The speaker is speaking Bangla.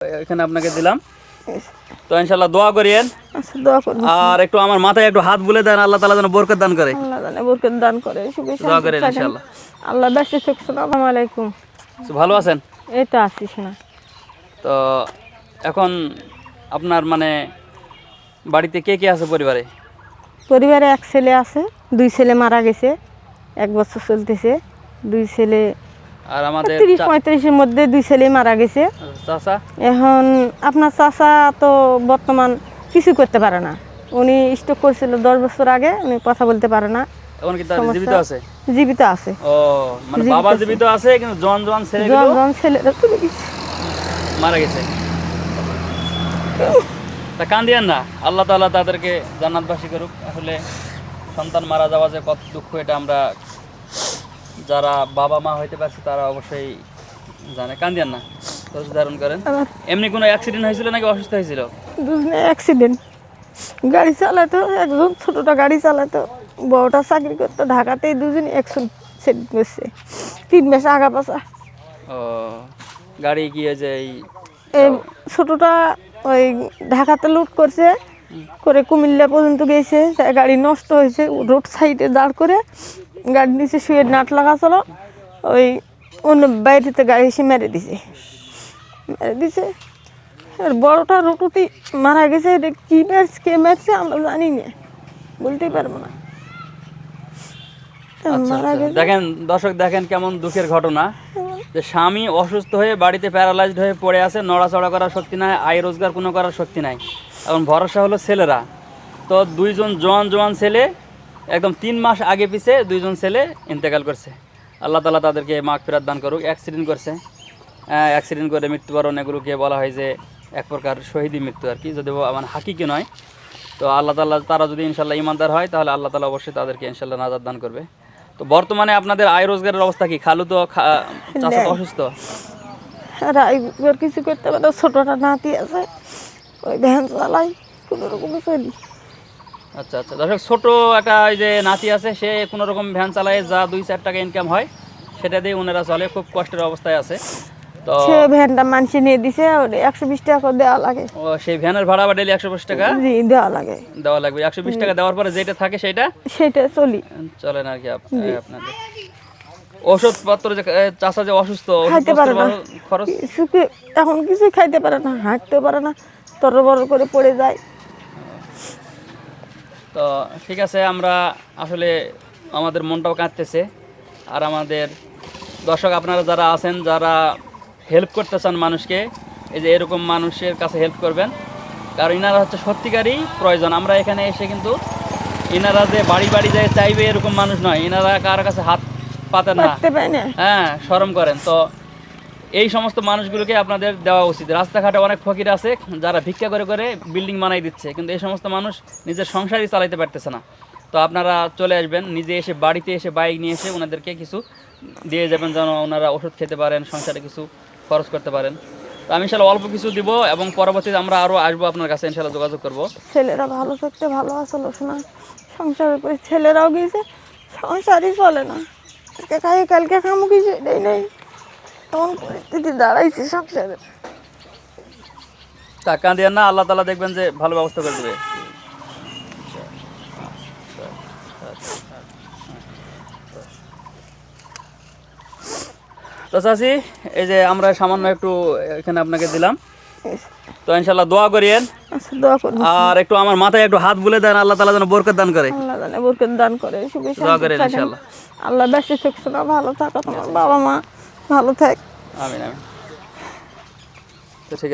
এখানে আপনাকে দিলাম। তো ইনশাল্লাহ দোয়া করিয়েন। আচ্ছা দোয়া করুন আর একটু আমার মাথায় একটু হাত বুলে দেন আল্লাহ তালা যেন বরকত দান করে। বরকত দান করে দোয়া করেন। ইনশাল্লাহ আল্লাহ বেশি শোনাব আলাইকুম। তো ভালো আছেন? এই তো আসিস না তো এখন আপনার মানে বাড়িতে কে কে আছে পরিবারে? পরিবারে এক ছেলে আছে দুই ছেলে মারা গেছে এক বছর চলতেছে দুই ছেলে আর আমাদের তিরিশ পঁয়ত্রিশের মধ্যে দুই ছেলে মারা গেছে। চাষা এখন আপনার চাচা তো বর্তমান কিছু করতে পারে না। উনি স্ট্রোক করেছিল দশ বছর আগে উনি কথা বলতে পারে না। এখন কি তার জীবিত আছে? জীবিত আছে। ও মানে বাবা জীবিত আছে কিন্তু জন জন ছেলেগুলো জন জন ছেলেরা চলে গেছে মারা গেছে। তা কান্দিয়েন না। আল্লাহ তাআলা তাদেরকে জান্নাতবাসী করুক। আসলে সন্তান মারা যাওয়া যে কত দুঃখ এটা আমরা যারা বাবা মা হইতে পারছে তারা অবশ্যই জানে। কান্দিয়ান না ধৈর্য ধারণ করেন। এমনি কোনো অ্যাক্সিডেন্ট হয়েছিল নাকি অসুস্থ হয়েছিল? দুজনে অ্যাক্সিডেন্ট গাড়ি চালাতো একজন ছোটটা গাড়ি চালাতো বড়টা চাকরি করতো। ঢাকাতেই দুজনে অ্যাক্সিডেন্ট করছে তিন মাস আগা পাশা ও গাড়ি গিয়ে যে এই এই ছোটটা ওই ঢাকাতে লুট করছে করে কুমিল্লা পর্যন্ত গেছে। গাড়ি নষ্ট হয়েছে রোড সাইডে দাঁড় করে গাড়ি নিচে শুয়ে নাট লাগাছিল ওই অন্য বাইরেতে গাড়ি এসে মেরে দিছে। মেরে দিছে। আর বড়টা রোটুতি মারা গেছে এটা কি মারছে কে মারছে আমরা জানি না। বলতেই পারব না। আচ্ছা, আচ্ছা। দেখেন দর্শক দেখেন কেমন দুঃখের ঘটনা। যে স্বামী অসুস্থ হয়ে বাড়িতে প্যারালাইজড হয়ে পড়ে আছে নড়াচড়া করার শক্তি নাই আয় রোজগার কোনো করার শক্তি নাই। এখন ভরসা হলো ছেলেরা। তো দুইজন জোয়ান জোয়ান ছেলে একদম তিন মাস আগে পিছে দুইজন ছেলে ইন্তেকাল করছে। আল্লাহ তালা তাদেরকে মাগ ফেরাত দান করুক অ্যাক্সিডেন্ট করছে। অ্যাক্সিডেন্ট করে মৃত্যুবরণ এগুলোকে বলা হয় যে এক প্রকার শহীদি মৃত্যু আর কি যদি মানে হাকিকে নয়। তো আল্লাহ তাল্লাহ তারা যদি ইনশাল্লাহ ইমানদার হয় তাহলে আল্লাহ তালা অবশ্যই তাদেরকে ইনশাল্লাহ নাজাদ দান করবে। তো বর্তমানে আপনাদের আয় রোজগারের অবস্থা কি? খালু তো অসুস্থ? আর কিছু করতে পারে ছোটটা নাতি আছে ওই ভ্যান চালাই কোনো রকমে চলি। আচ্ছা আচ্ছা। দর্শক ছোট একটা ওই যে নাতি আছে সে কোনো রকম ভ্যান চালায় যা দুই চার টাকা ইনকাম হয় সেটা দিয়ে ওনারা চলে খুব কষ্টের অবস্থায় আছে। তো সে ভ্যানটা মানুষে নিয়ে দিছে একশো বিশ টাকা করে দেওয়া লাগে। ও সেই ভ্যানের ভাড়া বা ডেলি একশো টাকা? জি দেওয়া লাগে। দেওয়া লাগবে। একশো বিশ টাকা দেওয়ার পরে যেটা থাকে সেটা? সেটা চলি। চলে না আর কি আপ- আপনাদের। ওষুধপত্র যে যে অসুস্থ খাইতে পারে না। খরচ? এখন কিছু খাইতে পারে না হাঁটতে পারে না তর বড় করে পড়ে যায়। তো ঠিক আছে আমরা আসলে আমাদের মনটাও কাঁদতেছে। আর আমাদের দর্শক আপনারা যারা আছেন যারা হেল্প করতে চান মানুষকে এই যে এরকম মানুষের কাছে হেল্প করবেন। কারণ ইনারা হচ্ছে সত্যিকারই প্রয়োজন। আমরা এখানে এসে কিন্তু ইনারা যে বাড়ি বাড়ি যায় চাইবে এরকম মানুষ নয়। ইনারা কার কাছে হাত পাতে না। হ্যাঁ শরম করেন। তো এই সমস্ত মানুষগুলোকে আপনাদের দেওয়া উচিত। রাস্তাঘাটে অনেক ফকির আছে, যারা ভিক্ষা করে করে বিল্ডিং বানাই দিচ্ছে, কিন্তু এই সমস্ত মানুষ নিজের সংসারই চালাইতে পারতেছে না। তো আপনারা চলে আসবেন, নিজে এসে বাড়িতে এসে বাইক নিয়ে এসে ওনাদেরকে কিছু দিয়ে যাবেন, যেন ওনারা ওষুধ খেতে পারেন, সংসারে কিছু খরচ করতে পারেন। তো আমি ইনশাল্লাহ অল্প কিছু দিব এবং পরবর্তীতে আমরা আরও আসব আপনার কাছে, ইনশাল্লাহ যোগাযোগ করব। ছেলেরা ভালো থাকতে ভালো আসলো শোনা সংসারের ছেলেরাও গিয়েছে সংসারই চলে না। কালকে খামু কিছু নেই। এমন পরিস্থিতি দাঁড়াইছে সংসারে। তা কাঁদিয়েন না আল্লাহ তালা দেখবেন যে ভালো ব্যবস্থা করে দেবে। তো চাচি এই যে আমরা সামান্য একটু এখানে আপনাকে দিলাম। তো ইনশাল্লাহ দোয়া করিয়েন। আচ্ছা দোয়া আর একটু আমার মাথায় একটু হাত বুলে দেন আল্লাহ তালা যেন বরকত দান করে। আল্লাহ জানে বরকত দান করে দোয়া করেন ইনশাল্লাহ আল্লাহ ভালো থাকো তোমার বাবা মা। ভালো থাক। আমিন আমিন। তো ঠিক